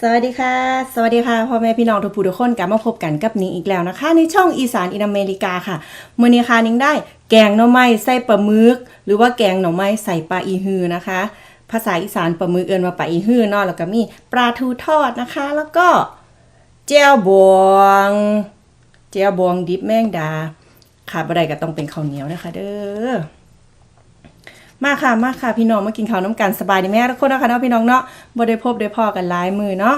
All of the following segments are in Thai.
สวัสดีค่ะ สวัสดีค่ะพ่อแม่พี่น้องทุกผู้ทุกคนกลับมาพบกันกับนิ้งอีกแล้วนะคะ ในช่องอีสานอินอเมริกาค่ะมื่อนี้ค่ะนิ้งได้แกงหน่อไม้ใส่ปลาหมึก หรือว่าแกงหน่อไม้ใส่ปลาอีฮือนะคะ ภาษาอีสานปลาหมึกเอินว่าปลาอีฮือเนาะแล้วก็มีปลาทูทอดนะคะ แล้วก็เจียวบวงเจียวบวงดิบแมงดาขาดบ่ไดก็ต้องเป็นข้าวเหนียวนะคะ เด้อ มาค่ะมาค่ะพี่น้องมากินข้าวน้ำกันสบายดีแม่ทุกคนนะคะเนาะพี่น้องเนาะบ่ได้พบได้พอกันหลายมือเนาะ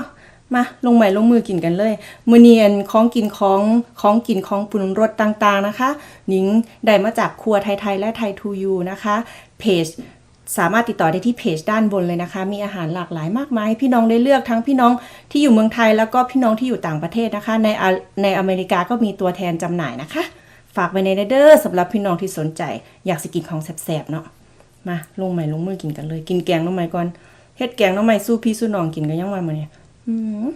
มาลงใหม่ลงมือกินกันเลย มือเนียนของกินของของกินของปรุงรสต่างๆนะคะ หนิงได้มาจากครัวไทยๆและไทยทูยูนะคะเพจสามารถติดต่อได้ที่เพจด้านบนเลยนะคะ มีอาหารหลากหลายมากมายให้พี่น้องได้เลือกทั้งพี่น้องที่อยู่เมืองไทยแล้วก็พี่น้องที่อยู่ต่างประเทศนะคะ ในในอเมริกาก็มีตัวแทนจำหน่ายนะคะ ฝากไว้ในเด้อสำหรับพี่น้องที่สนใจ อยากสิกินของแซ่บๆเนาะ มาลงใหม่ลงมือกินกันเลย กินแกงน้องใหม่ก่อนเฮ็ดแกงน้องใหม่สู้พี่สู้น้องกินกันยังมามื้อนี้อืม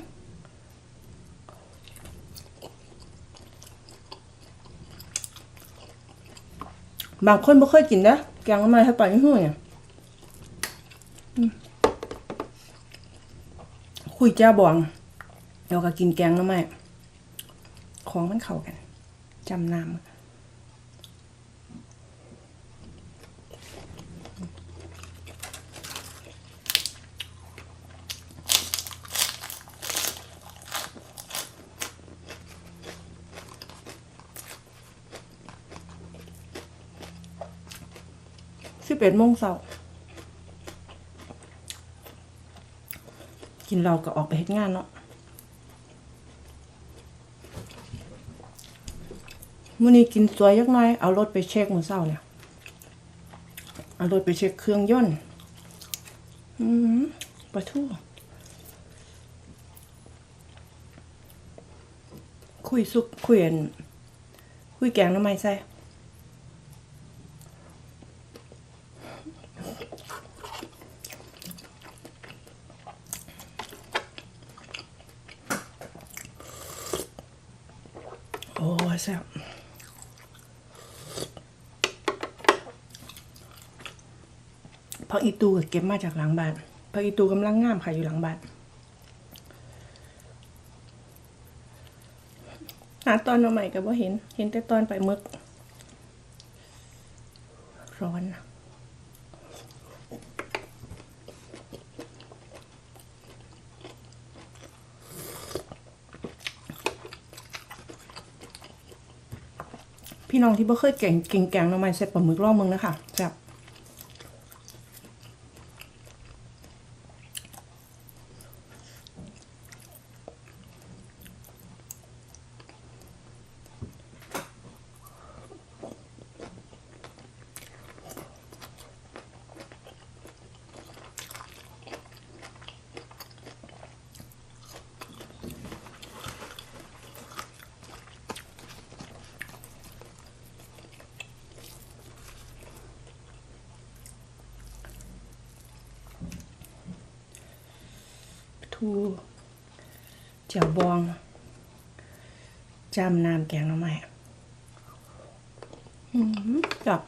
บางคนบ่เคยกินนะแกงน้องใหม่ให้ปลาอีหูเนี่ยคุยแจ้าบองแล้วก็กินแกงน้องใหม่ของมันเข้ากันจำน้ำ เอ็ดโมงเช้ากินเราก็ออกไปเฮ็ดงานเนาะมื้อนี้กินสวยยักน่อย เอารถไปเช็คมือเช้าเนี่ย เอารถไปเช็คเครื่องยนต์ อืมปลาทูคุยสุกคุยอันคุยแกงน้ำไม้ใส่ โอ้ยแซ่บพัก อีตูก็เก็บมาจากหลังบ้านพักอีตูกำลังงามค่ะอยู่หลังบ้านหาตอนมาใหม่ก็บ่เห็น เห็นแต่ตอนไปมึก ร้อนนะพี่น้องที่บ่เคยเก่งเก่งแกงหน้ำใหม่ใส่ปลาหมึกล่องมึงนะคะแซ่บ ทูเจียวบองจำน้ำแกงน้ำใหม่อืมจับ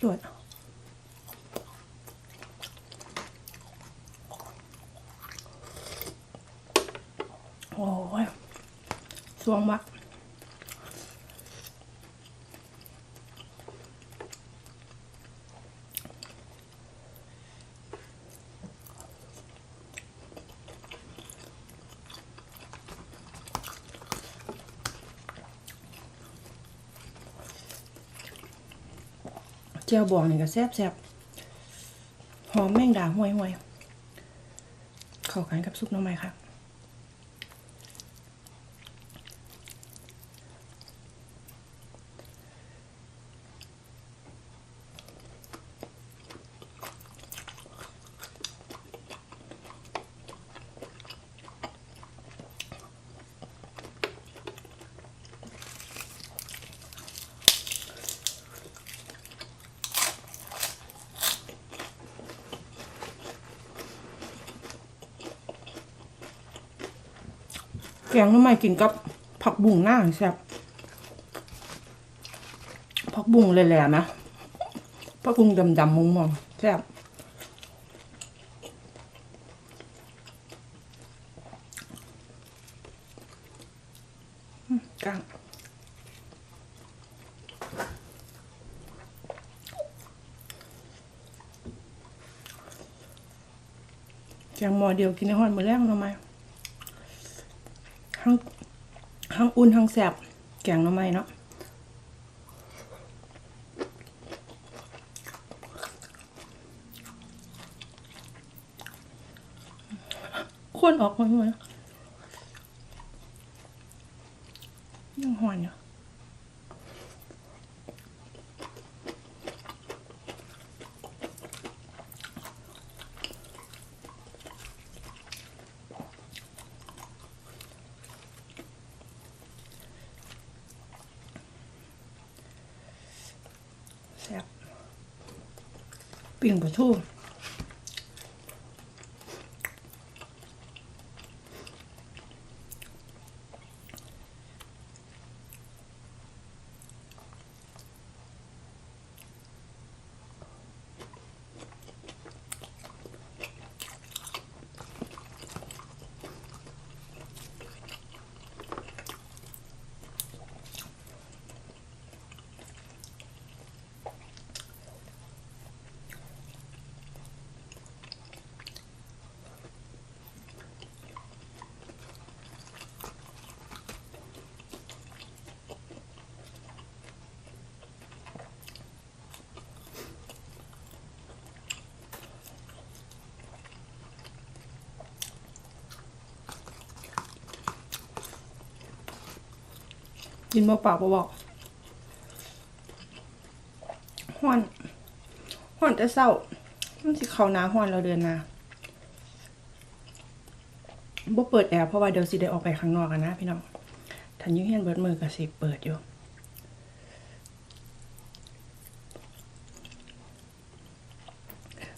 หยดโอ้ยสวงมัก จียวบวงนี่ก็แซ่บแซ่บหอมแมงดาห่วยห่วยเข้ากันกับซุปน้ำไม้ค่ะ แกงหน้ำไมกินกับผักบุ้งหน้าแซ่บผักบุ้งแหล่ๆนะผักบุ้งดำๆมองๆแซ่บกลางแกงหม้อเดียวกินในห้อนมือแรงทำไม ทั้ง ทั้งอุ่นทั้งแสบแกงน้ำไม้เนาะควรออกมาไหมยังหอนอยู่ แซ่บปิ้งปลาทู กินบ่ปากบ่บอกห้อนห้อนแต่เศร้ามันสิเขานาห้อนเราเดือนนาบ่เปิดแอร์เพราะว่าเดี๋ยวสิได้ออกไปข้างนอกกันนะพี่น้องทันอยูเฮียนเบิดมือก็สิเปิดอยู่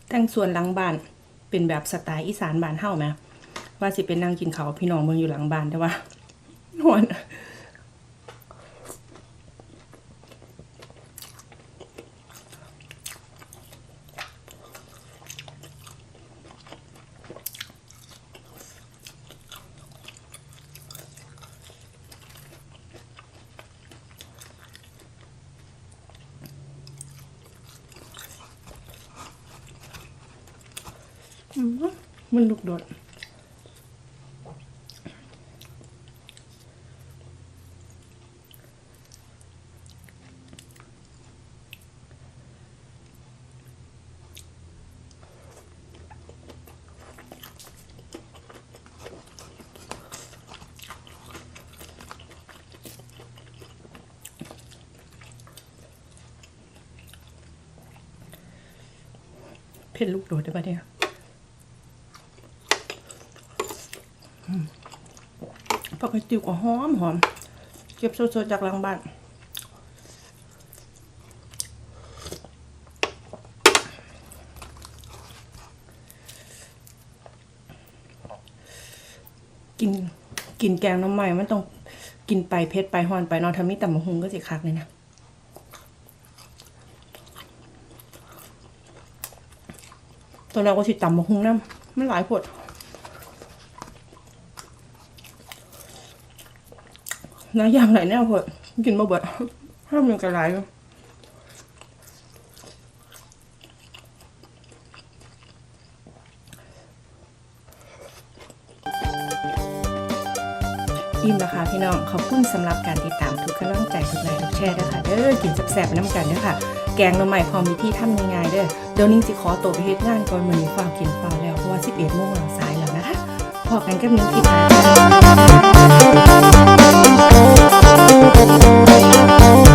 แต่งส่วนหลังบ้านเป็นแบบสไตล์อีสานบ้านเฮ้าไหมว่าสิเป็นนั่งกินข้าวพี่น้องเมืองอยู่หลังบ้านแต่ว่าหอน มันลูกโดดเผ็ดลูกโดดได้ปะเนี่ย ผักกระติวก็หอมหอม เก็บสดๆจากหลังบ้านกินกินแกงน้ำใหม่มันต้องกินไปเผ็ดไปหอนไปนอนทำมีแต่มะฮุงก็สิคักเลยนะตอนแรกก็สิตำมะฮุงน้ำมันหลายผด น้าอย่างไหนแน่พอกินมาเบิดห้ามมันกระไรอิ่มแล้วค่ะพี่น้องขอบคุณสำหรับการติดตามทุกกำลังใจทุกไลค์ทุกแชร์ด้วยค่ะเด้อกินแซ่บๆไปน้ำกันเด้อค่ะ แกงหน่อใหม่พร้อมวิธีทำง่ายๆเด้อเดี๋ยวนิ้งสิขอตัวไปเฮ็ดงานก่อนมือนี้ฟ้าวกินฟ้าแล้วเพราะว่า11โมงแล้วสาย อกันกับนิ้วคลิปน